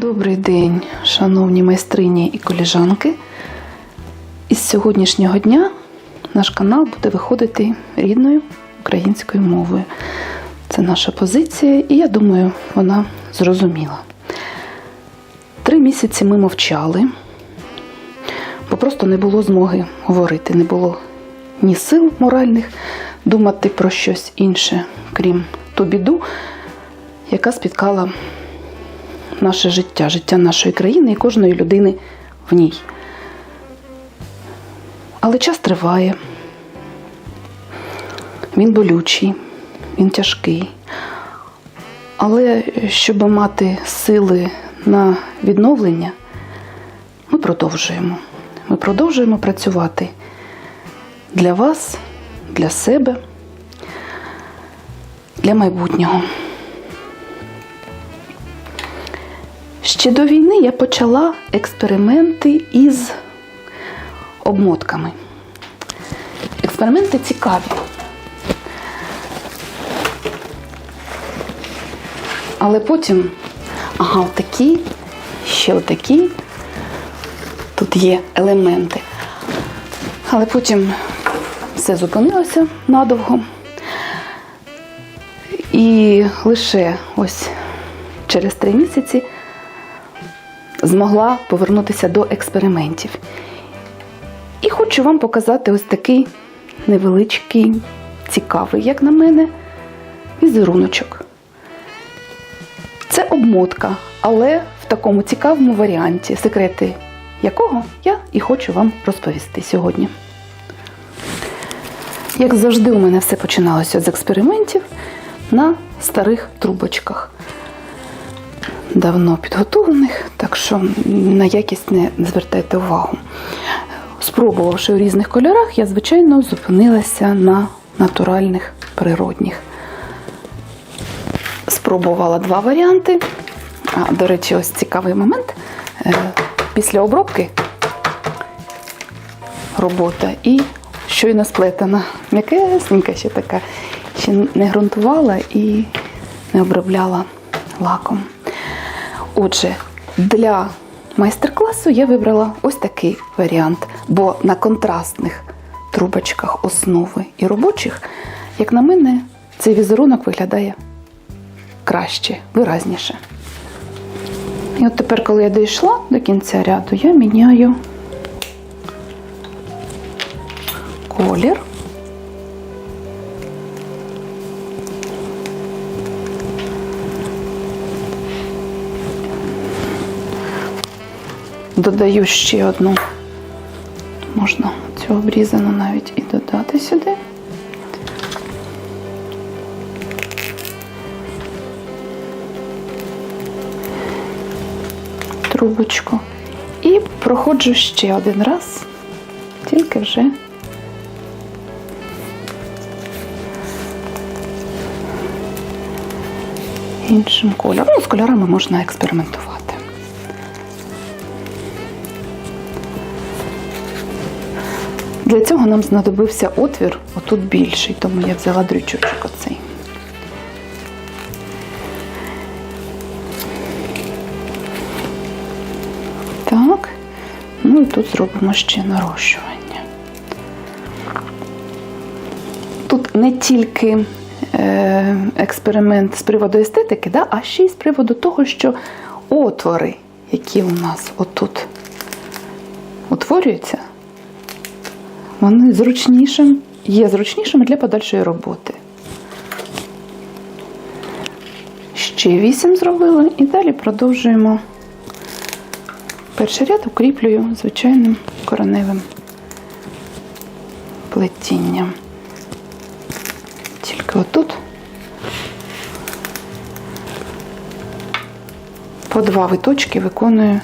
Добрий день, шановні майстрині і коліжанки. Із сьогоднішнього дня наш канал буде виходити рідною українською мовою. Це наша позиція, і я думаю, вона зрозуміла. Три місяці ми мовчали, бо просто не було змоги говорити, не було ні сил моральних думати про щось інше, крім ту біду, яка спіткала наше життя, життя нашої країни і кожної людини в ній. Але час триває. Він болючий, він тяжкий. Але щоб мати сили на відновлення, ми продовжуємо. Ми продовжуємо працювати для вас, для себе, для майбутнього. Ще до війни я почала експерименти із обмотками. Експерименти цікаві. Але потім, ага, отакі, ще отакі. Тут є елементи. Але потім все зупинилося надовго. І лише ось через три місяці змогла повернутися до експериментів. І хочу вам показати ось такий невеличкий, цікавий, як на мене, візеруночок. Це обмотка, але в такому цікавому варіанті, секрети якого я і хочу вам розповісти сьогодні. Як завжди, у мене все починалося з експериментів на старих трубочках давно підготовлених, так що на якість не звертайте увагу. Спробувавши у різних кольорах, я, звичайно, зупинилася на натуральних природних. Спробувала два варіанти. А, До речі, ось цікавий момент. Е, Після обробки робота і щойно сплетена. М'якесенька ще така, ще не ґрунтувала і не обробляла лаком. Отже, для майстер-класу я вибрала ось такий варіант, бо на контрастних трубочках основи і робочих, як на мене, цей візерунок виглядає краще, виразніше. І от тепер, коли я дійшла до кінця ряду, я міняю колір. Додаю ще одну, можна цю обрізану навіть і додати сюди. Трубочку. І проходжу ще один раз, тільки вже іншим кольором. Ну, з кольорами можна експериментувати. Для цього нам знадобився отвір, отут більший, тому я взяла дрючочок оцей. Так, ну і тут зробимо ще нарощування. Тут не тільки е, експеримент з приводу естетики, да, а ще й з приводу того, що отвори, які у нас отут утворюються, вони зручнішим, є зручнішими для подальшої роботи. Ще вісім зробили і далі продовжуємо. Перший ряд укріплюю звичайним короневим плетінням. Тільки отут по два виточки виконую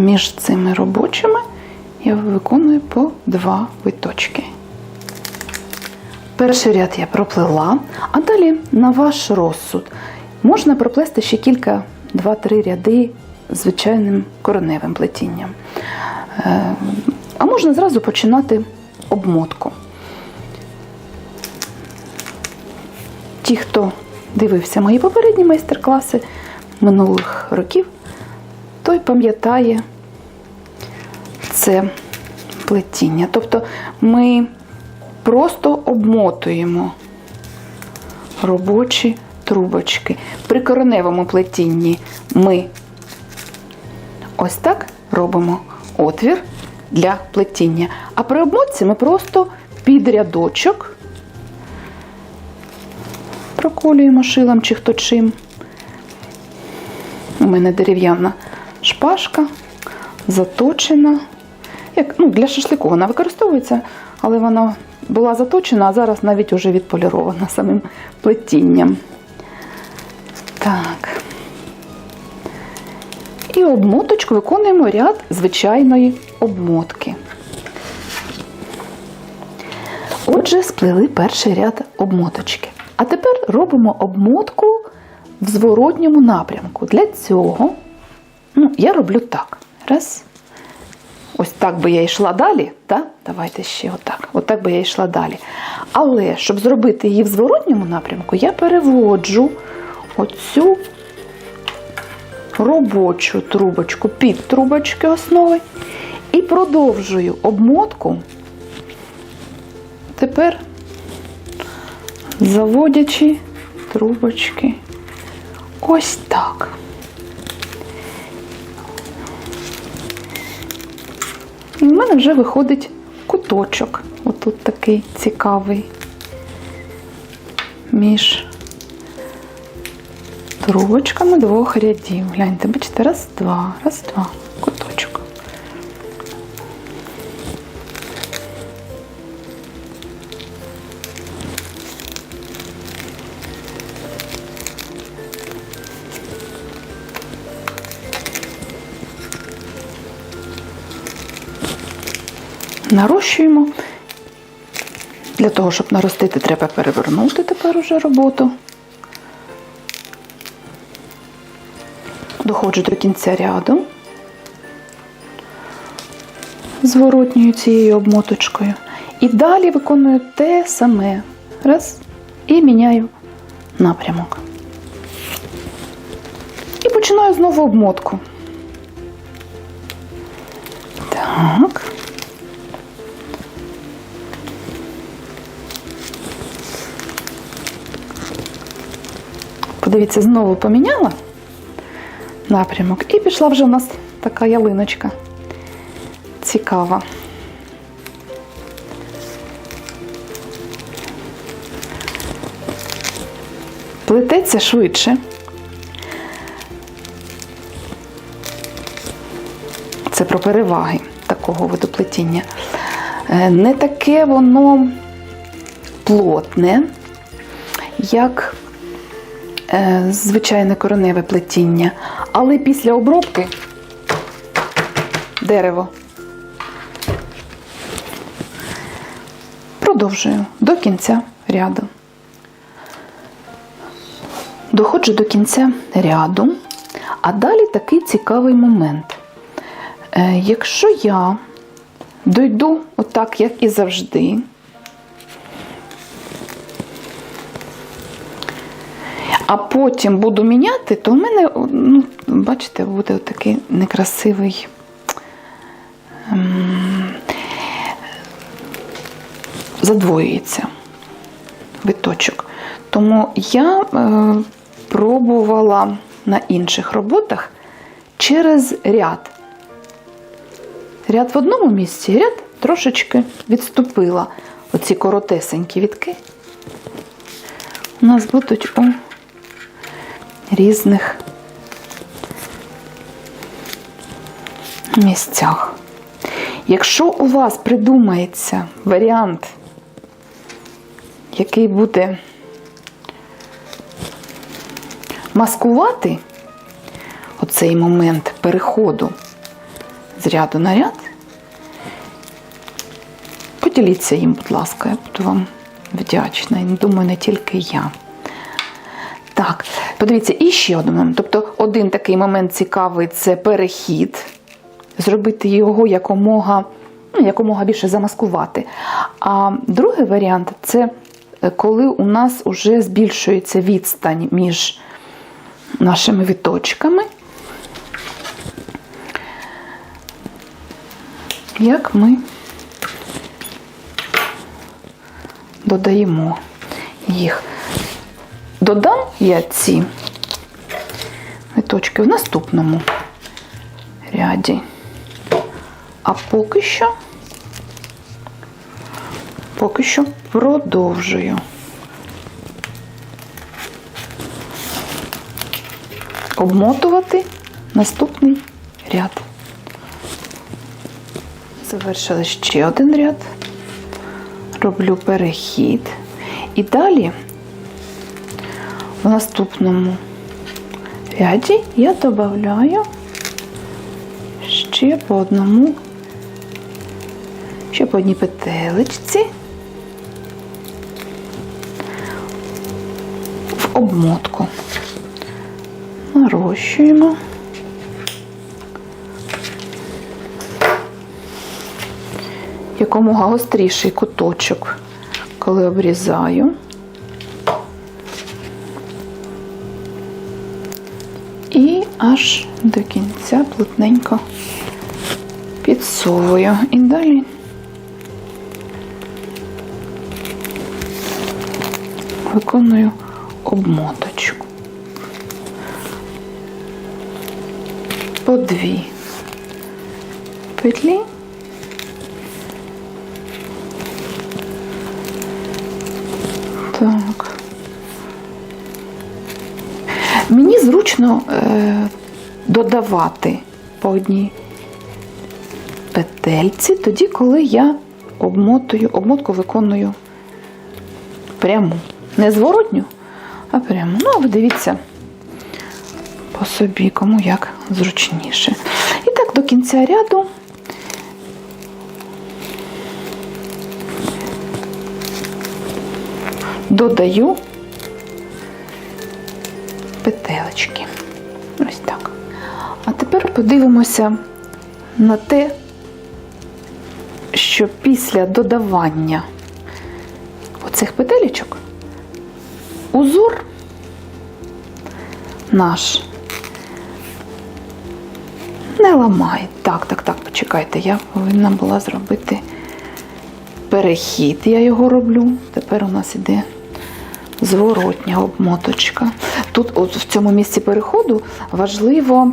між цими робочими я виконую по два виточки. Перший ряд я проплела, а далі на ваш розсуд можна проплести ще кілька, два-три ряди звичайним кореневим плетінням. Е, А можна зразу починати обмотку. Ті, хто дивився мої попередні майстер-класи минулих років, той пам'ятає це плетіння. Тобто ми просто обмотуємо робочі трубочки. При кореневому плетінні ми ось так робимо отвір для плетіння. А при обмотці ми просто під рядочок проколюємо шилом чи хто чим. У мене дерев'яна шпажка, заточена. Як, ну, для шашлику вона використовується, але вона була заточена, а зараз навіть уже відполірована самим плетінням. Так. І обмоточку виконуємо ряд звичайної обмотки. Отже, сплели перший ряд обмоточки. А тепер робимо обмотку в зворотньому напрямку. Для цього ну, я роблю так. Раз. Ось так би я йшла далі. Так? Давайте ще отак. Отак би я йшла далі. Але щоб зробити її в зворотньому напрямку, я переводжу оцю робочу трубочку під трубочки основи і продовжую обмотку. Тепер заводячи трубочки ось так. В мене вже виходить куточок. Отут такий цікавий між трубочками двох рядів. Гляньте, бачите, раз, два, раз, два, Нарощуємо. Для того, щоб наростити, треба перевернути тепер уже роботу. Доходжу до кінця ряду зворотньою цією обмоточкою. І далі виконую те саме. Раз. І міняю напрямок. І починаю знову обмотку. Так. Подивіться, знову поміняла напрямок. І пішла вже у нас така ялиночка цікава. Плететься швидше. Це про переваги такого виду плетіння. Е, Не таке воно плотне, як звичайне кореневе плетіння. Але після обробки дерево продовжую до кінця ряду. Доходжу до кінця ряду, а далі такий цікавий момент. Е, Якщо я дойду отак, як і завжди, а потім буду міняти, то в мене, ну, бачите, буде такий некрасивий ем, задвоюється виточок. Тому я е, пробувала на інших роботах через ряд. Ряд в одному місці, ряд трошечки відступила. Оці коротесенькі вітки у нас будуть у різних місцях. Якщо у вас придумається варіант, який буде маскувати оцей момент переходу з ряду на ряд, поділіться їм, будь ласка, я буду вам вдячна. І думаю, не тільки я. Так, подивіться, і ще один. Тобто, один такий момент цікавий це перехід, зробити його якомога, ну, якомога більше замаскувати. А другий варіант це е, коли у нас вже збільшується відстань між нашими віточками. Як ми додаємо їх. Додам я ці виточки в наступному ряді. А поки що, поки що продовжую. Обмотувати наступний ряд. Завершили ще один ряд. Роблю перехід. І далі в наступному ряді я додаю ще по одному, ще по одній петелечці в обмотку. Нарощуємо. Якомога гостріший куточок, коли обрізаю. Аж до кінця плотненько підсовую. І далі виконую обмоточку. По дві петлі. Так. Мені зручно е, додавати по одній петельці, тоді, коли я обмотую, обмотку виконую пряму. Не зворотню, а пряму. Ну, а ви дивіться по собі, кому як зручніше. І так до кінця ряду. Додаю петелечки. Тепер подивимося на те, що після додавання оцих петелечок узор наш не ламає. Так, так, так, почекайте, я повинна була зробити перехід, я його роблю. Тепер у нас іде зворотня обмоточка. Тут, от в цьому місці переходу, важливо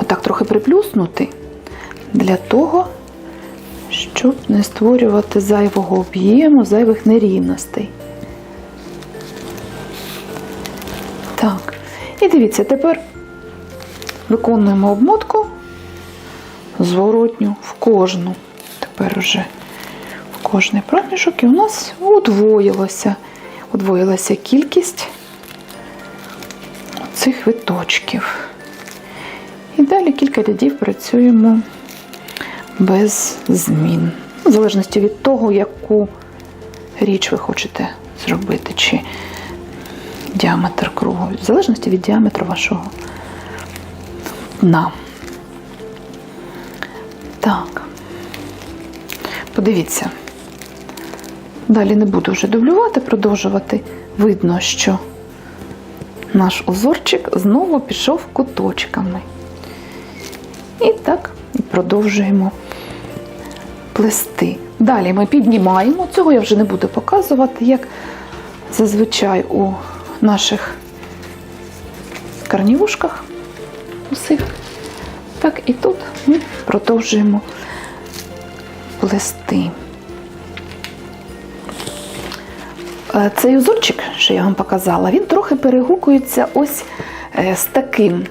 отак трохи приплюснути для того, щоб не створювати зайвого об'єму, зайвих нерівностей. Так, і дивіться, тепер виконуємо обмотку зворотню в кожну. Тепер уже кожний проміжок і у нас удвоїлося, удвоїлася кількість цих виточків. І далі кілька рядів працюємо без змін. В залежності від того, яку річ ви хочете зробити, чи діаметр кругу, в залежності від діаметру вашого дна. Так. Подивіться. Далі не буду вже дублювати, продовжувати. Видно, що наш узорчик знову пішов куточками. І так, продовжуємо плести. Далі ми піднімаємо, цього я вже не буду показувати, як зазвичай у наших карнівушках усіх. Так, і тут ми продовжуємо плести. Цей узорчик, що я вам показала, він трохи перегукується ось е, з таким,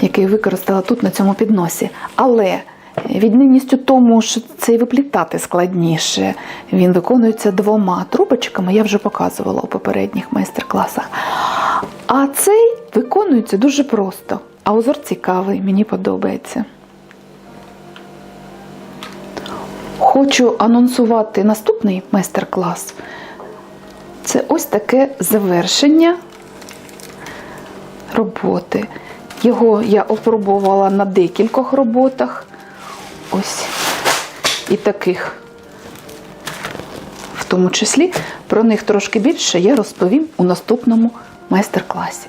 який використала тут на цьому підносі. Але відмінність тому, що цей виплітати складніше. Він виконується двома трубочками, я вже показувала у попередніх майстер-класах. А цей виконується дуже просто. А узор цікавий, мені подобається. Хочу анонсувати наступний майстер-клас. Це ось таке завершення роботи. Його я опробувала на декількох роботах. Ось і таких. В тому числі про них трошки більше я розповім у наступному майстер-класі.